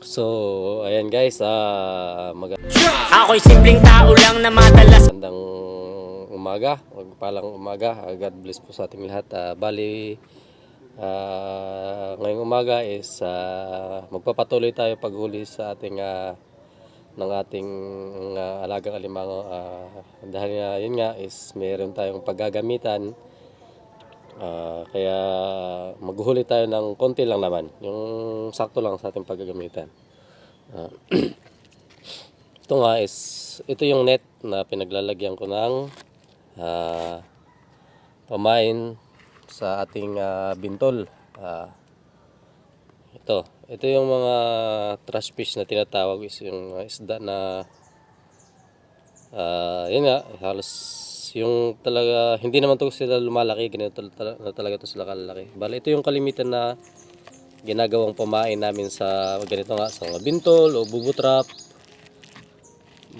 So, ayan guys, ah mag- Ako'y simpleng tao lang na madalas magandang umaga, magpalang umaga. Ah, God bless po sa ating lahat. Ah, bali, ah, ngayong umaga is ah, magpapatuloy tayo paghuli sa ating ah, ng ating ah, alagang alimango. Ah, dahil nga, yun nga is meron tayong paggagamitan. Ah, kaya maghuhuli tayo ng konti lang naman. Yung sakto lang sa ating paggagamitan. Ah, ito nga is, ito yung net na pinaglalagyan ko ng ah, pamain sa ating ah, bintol. Ah, ito, ito yung mga trash fish na tinatawag is yung isda na ah, yun nga, halos yung talaga, hindi naman to sila lumalaki, ganito na talaga to sila kalalaki. Bali, ito yung kalimitan na ginagawang pamain namin sa ganito nga, sa bintol o bubutrap.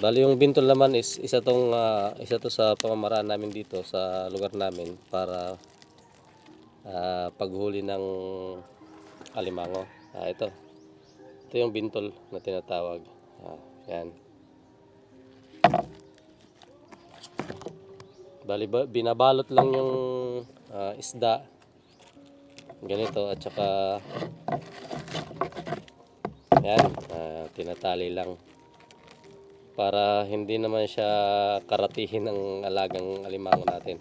Bali yung bintol naman is isa tong ah, isa to sa pamamaraan namin dito sa lugar namin para ah, paghuli ng alimango. Ah, ito. Ito yung bintol na tinatawag. Ah, yan. Bali ba, binabalot lang yung ah, isda. Ganito at saka yan, ah, tinatali lang para hindi naman siya karatihin ng alagang alimango natin.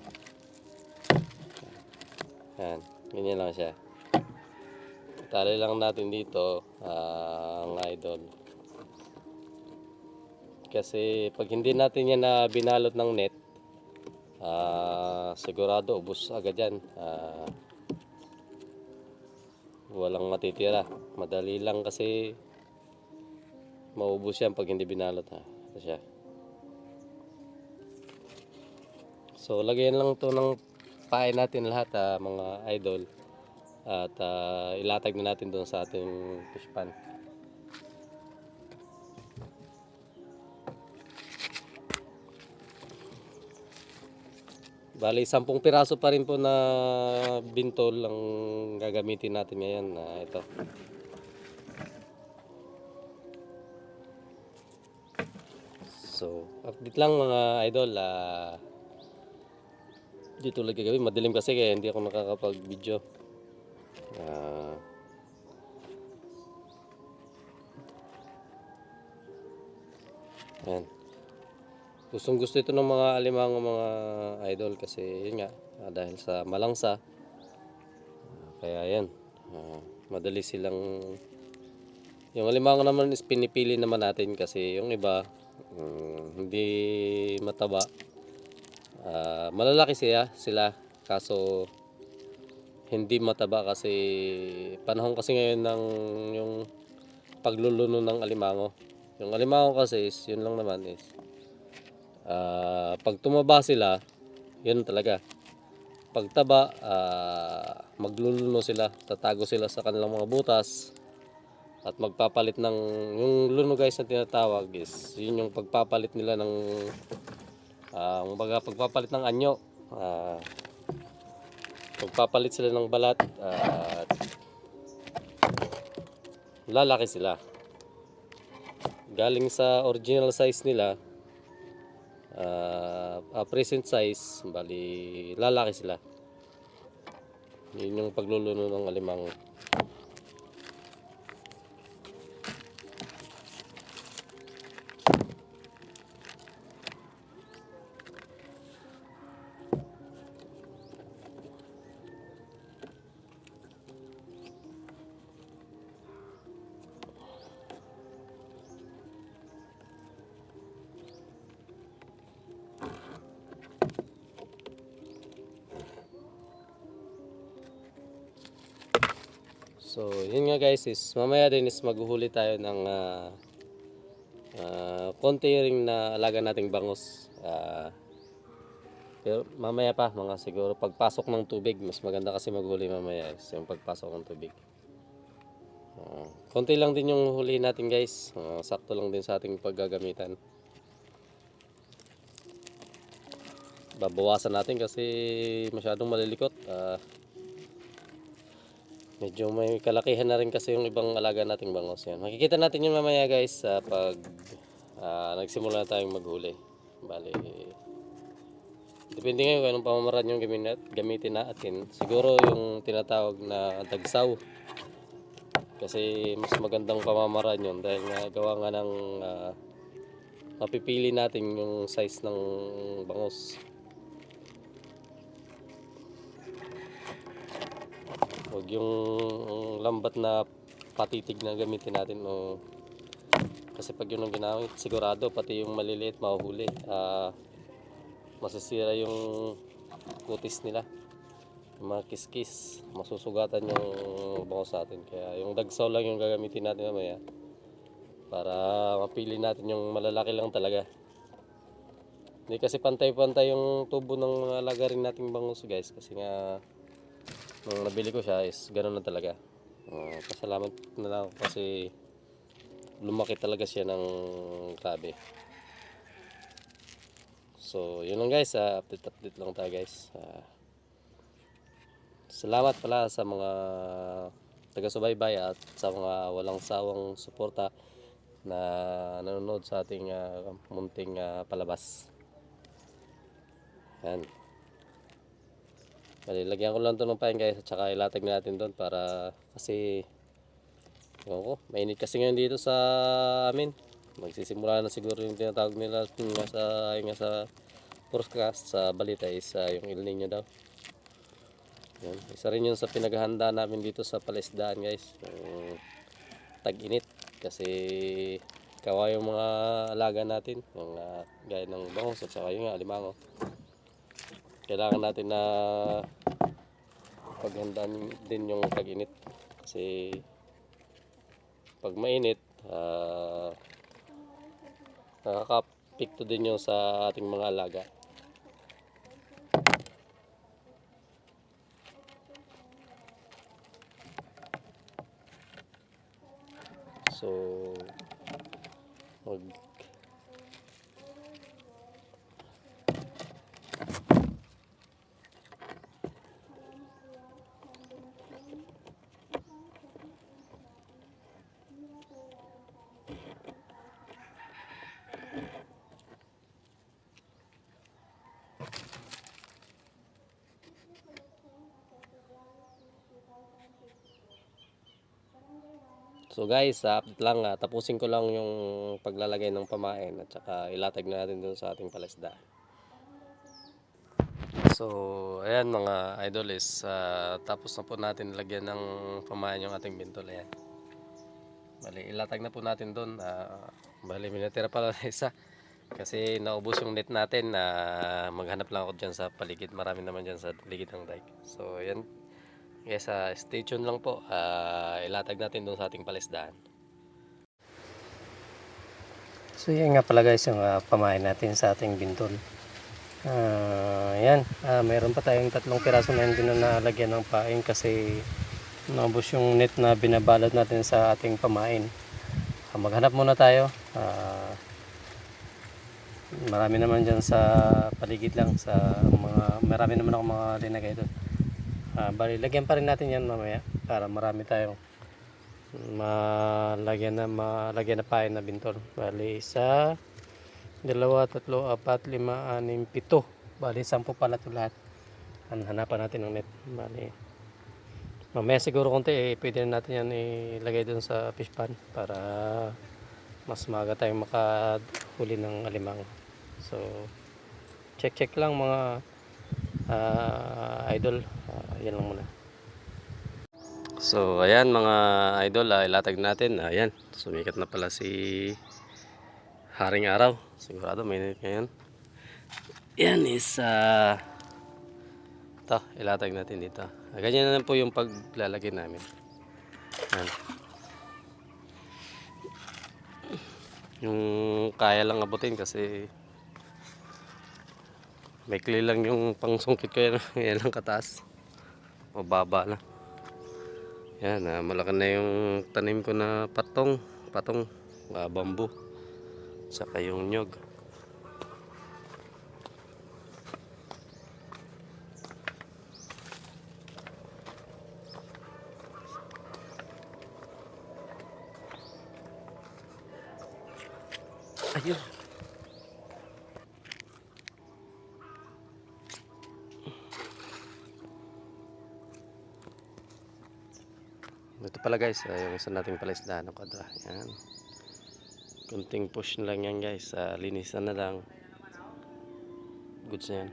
Yan, ganyan lang siya. Tali lang natin dito, ah, ang idol. Kasi pag hindi natin yan na binalot ng net, sigurado ubos agad yan. Ah, walang matitira. Madali lang kasi maubos yan pag hindi binalot ha. Ito siya. So lagyan lang to ng pain natin lahat ha, mga idol. At ah, ilatag na natin doon sa ating fish pan. Bali, sampung piraso pa rin po na bintol ang gagamitin natin ngayon. na ito. So, update lang mga idol. ah dito lagi gagawin. Madilim kasi kaya hindi ako nakakapag-video. Gustong gusto ito ng mga alimango mga idol kasi yun nga ah, dahil sa malangsa. Ah, kaya yan ah, madali silang yung alimango naman is pinipili naman natin kasi yung iba mm, hindi mataba. Ah, malalaki siya sila. Kaso hindi mataba kasi panahon kasi ngayon ng yung pagluluno ng alimango. Yung alimango kasi is yun lang naman is Ah, pag tumaba sila, yun talaga. Pag taba, ah, magluluno sila, tatago sila sa kanilang mga butas at magpapalit ng yung luno guys na tinatawag is yun yung pagpapalit nila ng ah, kumbaga pagpapalit ng anyo. Ah, pagpapalit sila ng balat at lalaki sila. Galing sa original size nila, ah, present size, bali lalaki sila. Yun yung pagluluno ng alimang. So, yun nga guys is mamaya din is maghuhuli tayo ng ah ah, konti na alaga nating bangus. Ah, pero mamaya pa mga siguro pagpasok ng tubig mas maganda kasi maghuli mamaya is yung pagpasok ng tubig. Ah, konti lang din yung huli natin guys. Ah, sakto lang din sa ating paggagamitan. Babawasan natin kasi masyadong malilikot. Ah, Medyo may kalakihan na rin kasi yung ibang alaga nating bangos yan. Makikita natin yun mamaya guys sa pag ah, nagsimula na tayong maghuli. Bali, depende ngayon kung anong pamamaraan yung gamitin, gamitin natin. Siguro yung tinatawag na dagsaw. Kasi mas magandang pamamaraan yun dahil nga gawa nga ng ah, mapipili natin yung size ng bangos. Huwag yung lambat na patitig na gamitin natin. O, kasi pag yun ang ginamit, sigurado pati yung maliliit mahuhuli. Ah, masisira yung kutis nila. Yung mga kiskis, masusugatan yung bangos natin. Kaya yung dagsaw lang yung gagamitin natin mamaya. Para mapili natin yung malalaki lang talaga. Hindi kasi pantay-pantay yung tubo ng mga alaga rin nating bangus guys. Kasi nga nung nabili ko siya is gano'n na talaga. Uh, pasalamat na lang kasi lumaki talaga siya ng grabe. So, yun lang guys. ah, update-update lang tayo guys. Ah, salamat pala sa mga taga-subaybay at sa mga walang sawang suporta na nanonood sa ating ah, munting ah, palabas. Yan. Bali, lagyan ko lang ito ng pain guys at saka ilatag natin doon para kasi ewan ko, mainit kasi ngayon dito sa amin. Magsisimula na siguro yung tinatawag nila nga sa, yung sa forecast sa balita is ah, yung El Nino daw. Yan. Isa rin yun sa pinaghahanda namin dito sa palisdaan guys. Yung tag-init kasi kawa yung mga alaga natin yung ah, gaya ng bangos at saka yung nga alimango kailangan natin na paghandaan din yung tag-init kasi pag mainit ah nakakapikto din yung sa ating mga alaga. So mag So guys, uh, update lang, ah, tapusin ko lang yung paglalagay ng pamain at saka ilatag na natin dun sa ating palasda. So, ayan mga idol is ah, tapos na po natin lagyan ng pamain yung ating bintol. Ayan. Bali, ilatag na po natin dun. ah, bali, minatira pala na isa. Kasi naubos yung net natin na maghanap lang ako dyan sa paligid. Marami naman dyan sa paligid ng dike. So, ayan. Yes, ah, stay tuned lang po. Ah, ilatag natin doon sa ating palisdaan. So yan nga pala guys yung ah, pamain natin sa ating bintol. Ah, yan, Ah, mayroon pa tayong tatlong piraso na hindi na nalagyan ng pain kasi naubos yung net na binabalot natin sa ating pamain. Ah, maghanap muna tayo. Ah, marami naman dyan sa paligid lang sa mga marami naman ako mga linagay doon. Ah, bali, lagyan pa rin natin yan mamaya para marami tayong malagyan na malagyan na pain na bintol. Bali, isa, dalawa, tatlo, apat, lima, anim, pito. Bali, sampu pala ito lahat. Han- Hanapan natin ng net. Bali, mamaya siguro konti eh, pwede na natin yan ilagay dun sa fish pan para mas maga tayong makahuli ng alimang. So, check check lang mga ah, idol. Yan lang muna. So, ayan mga idol, ah, ilatag natin. Ayan, sumikat na pala si Haring Araw. Sigurado mainit ngayon. Yan is, ah, ito, ilatag natin dito. Ganyan na lang po yung paglalagay namin. Yan. Yung kaya lang abutin kasi Maikli lang yung pangsungkit ko yan. yan lang kataas. Pababa lang. Yan, ah, malaki na yung tanim ko na patong. Patong, ah, bambu. Saka yung nyog. Ayun. Ito pala guys, ah, yung isa nating palaisdaan ng kadra. Yan. Kunting push na lang yan guys. Uh, linisan na lang. Goods na yan.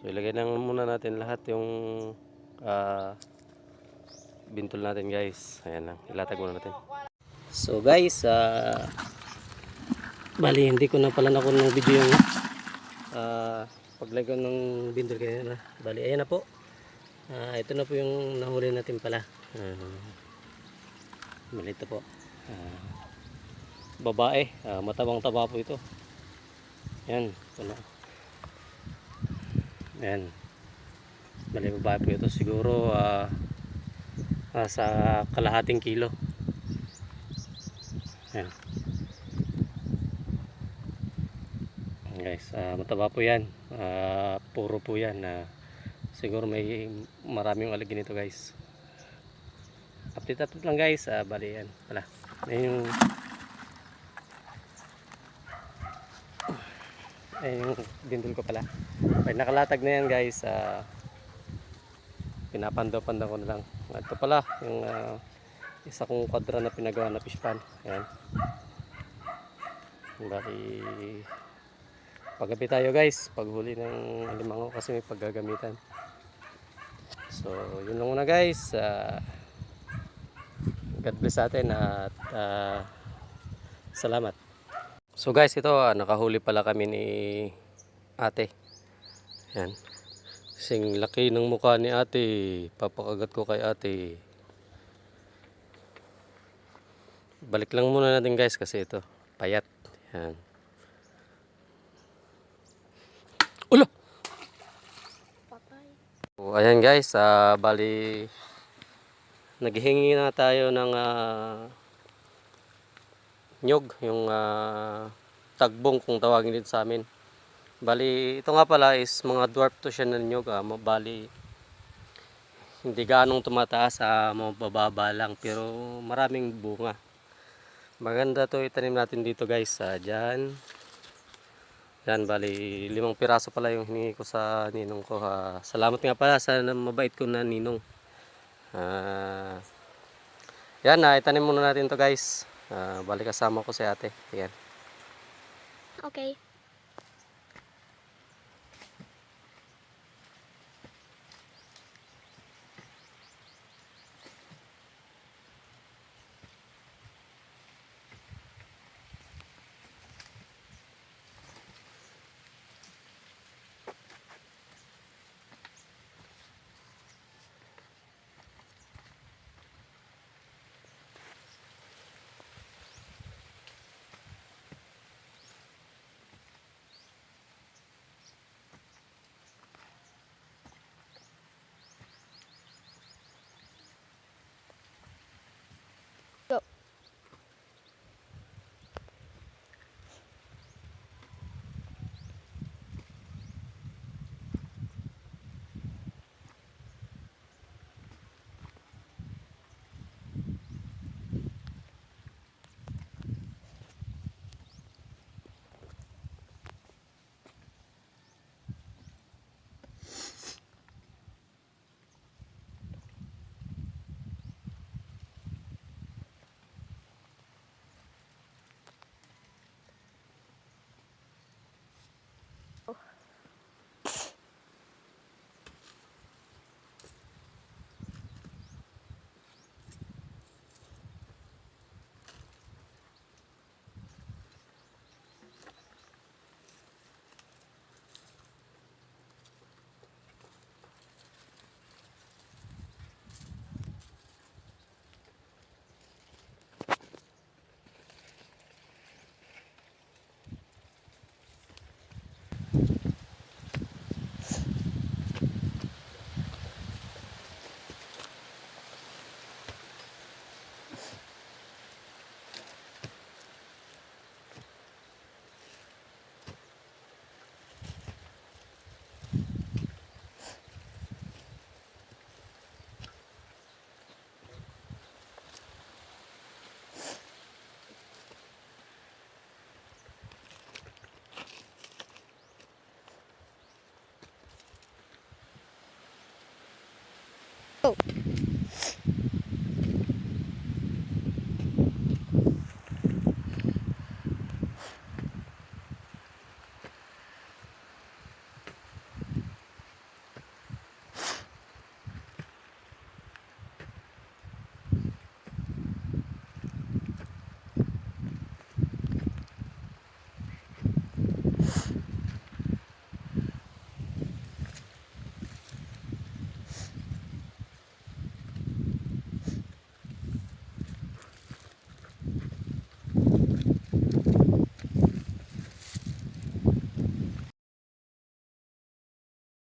So ilagay na muna natin lahat yung ah, bintol natin guys. Ayan lang. Ilatag muna natin. So guys, ah bali hindi ko na pala nakuha ng video yung ah paglagay ng bintol kaya na. Bali ayan na po. Ah, ito na po yung nahuli natin pala. Uh, malito po. Ah, babae. Ah, matabang taba po ito. Yan. Na. Yan. Bali babae po ito. Siguro ah, ah, sa kalahating kilo. Yan. Guys, ah, mataba po yan. Ah, puro po yan. na siguro may maraming alagin ito guys. Update update lang guys. Ah, bali yan. Wala. Yan yung Ayan yung dindol ko pala. Pag nakalatag na yan guys, ah, pinapando-pando ko na lang. Ito pala, yung ah, isa kong kwadra na pinagawa na fish pan. Ayan. Bali, paggabi tayo guys, paghuli ng limango kasi may paggagamitan. So, yun lang muna guys. Ah, God bless atin at ah, salamat. So guys, ito ah, nakahuli pala kami ni ate. Yan. Sing laki ng mukha ni ate. Papakagat ko kay ate. Balik lang muna natin guys kasi ito payat. Yan. Ulo! So, ayan guys, ah, bali naghihingi na tayo ng ah, nyog, yung ah, tagbong kung tawagin dito sa amin. Bali, ito nga pala is mga dwarf to siya ng nyog. Ma- Bali, hindi ganong tumataas, sa mabababa lang. Pero maraming bunga. Maganda to itanim natin dito guys. sa dyan. Yan, bali, limang piraso pala yung hiningi ko sa ninong ko. ha. Salamat nga pala sa mabait ko na ninong. Ah, yan, na itanim muna natin to guys. Ah, bali kasama ko si ate. Yan. Okay. Oh.